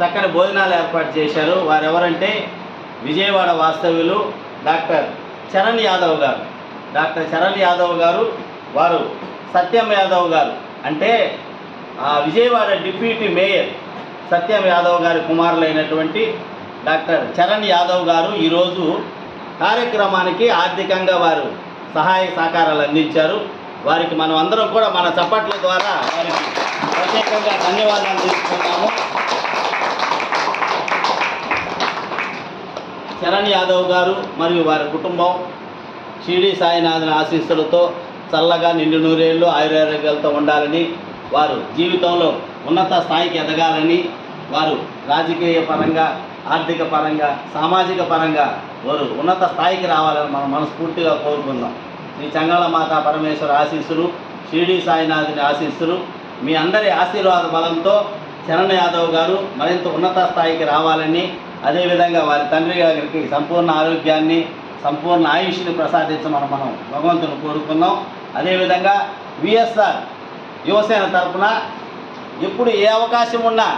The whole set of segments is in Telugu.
చక్కని భోజనాలు ఏర్పాటు చేశారు. వారెవరంటే విజయవాడ వాస్తవ్యులు డాక్టర్ చరణ్ యాదవ్ గారు. డాక్టర్ చరణ్ యాదవ్ గారు వారు సత్యం యాదవ్ గారు. అంటే ఆ విజయవాడ డిప్యూటీ మేయర్ సత్యం యాదవ్ గారి కుమారులైనటువంటి డాక్టర్ చరణ్ యాదవ్ గారు ఈరోజు కార్యక్రమానికి ఆర్థికంగా వారు సహాయ సహకారాలు అందించారు. వారికి మనం అందరం కూడా మన చప్పట్ల ద్వారా వారికి ప్రత్యేకంగా ధన్యవాదాలు తెలుసుకున్నాము చరణ్ యాదవ్ గారు మరియు వారి కుటుంబం షిరిడి సాయినాథన్ ఆశీస్సులతో చల్లగా నిండు నూరేళ్ళు ఆయురారోగ్యాలతో ఉండాలని వారు జీవితంలో ఉన్నత స్థాయికి ఎదగాలని వారు రాజకీయ పరంగా ఆర్థిక పరంగా సామాజిక పరంగా వారు ఉన్నత స్థాయికి రావాలని మనం మనస్ఫూర్తిగా కోరుకుందాం. శ్రీ చంగాల మాత పరమేశ్వర ఆశీస్సులు షిరిడి సాయినాథుని ఆశీస్సులు మీ అందరి ఆశీర్వాద బలంతో చరణ్ యాదవ్ గారు మరింత ఉన్నత స్థాయికి రావాలని అదేవిధంగా వారి తండ్రి గారికి సంపూర్ణ ఆరోగ్యాన్ని సంపూర్ణ ఆయుష్ని ప్రసాదించమని మనం భగవంతుని కోరుకుందాం అదేవిధంగా విఎస్ఆర్ యువసేన తరఫున ఎప్పుడు ఏ అవకాశం ఉన్నా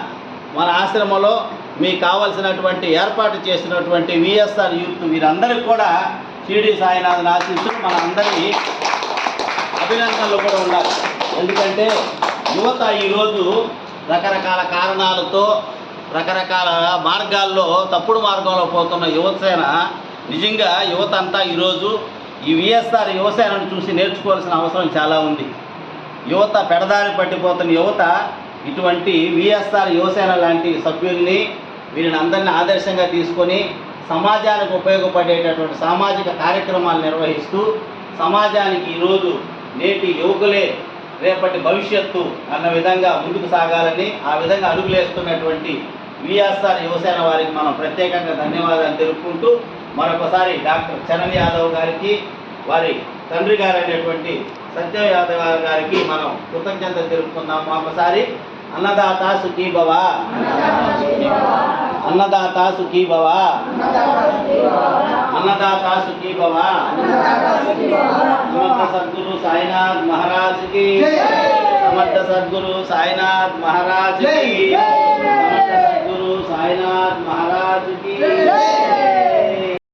మన ఆశ్రమంలో మీకు కావలసినటువంటి ఏర్పాటు చేసినటువంటి విఎస్ఆర్ యూత్ వీరందరికీ కూడా షిరిడి సాయినాథన్ ఆశీస్సులు మన అందరి అభినందనలు కూడా ఉండాలి. ఎందుకంటే యువత ఈరోజు రకరకాల కారణాలతో రకరకాల మార్గాల్లో తప్పుడు మార్గంలో పోతున్న యువసేన నిజంగా యువత అంతా ఈరోజు ఈ విఎస్ఆర్ యువసేనను చూసి నేర్చుకోవాల్సిన అవసరం చాలా ఉంది. యువత పెడదారి పట్టిపోతున్న యువత ఇటువంటి విఎస్ఆర్ యువసేన లాంటి సభ్యుల్ని వీరిని అందరిని ఆదర్శంగా తీసుకొని సమాజానికి ఉపయోగపడేటటువంటి సామాజిక కార్యక్రమాలు నిర్వహిస్తూ సమాజానికి ఈరోజు నేటి యువకులే రేపటి భవిష్యత్తు అన్న విధంగా ముందుకు సాగాలని ఆ విధంగా అడుగులేస్తున్నటువంటి విఎస్ఆర్ యువసేన వారికి మనం ప్రత్యేకంగా ధన్యవాదాలు తెలుపుకుంటూ మరొకసారి డాక్టర్ చరణ్ యాదవ్ గారికి వారి తండ్రి గారు అనేటువంటి సత్య యాదవ్ గారికి మనం కృతజ్ఞత తెలుపుకుందాం. ఒకసారి అన్నదాత సుఖీభవ. అన్నదాత సుఖీ భవ అన్నదాత సుఖీ భవ సమర్థ సద్గురు సాయినాథ్ మహారాజ్కి సమర్థ సద్గురు సాయినాథ్ మహారాజ్కి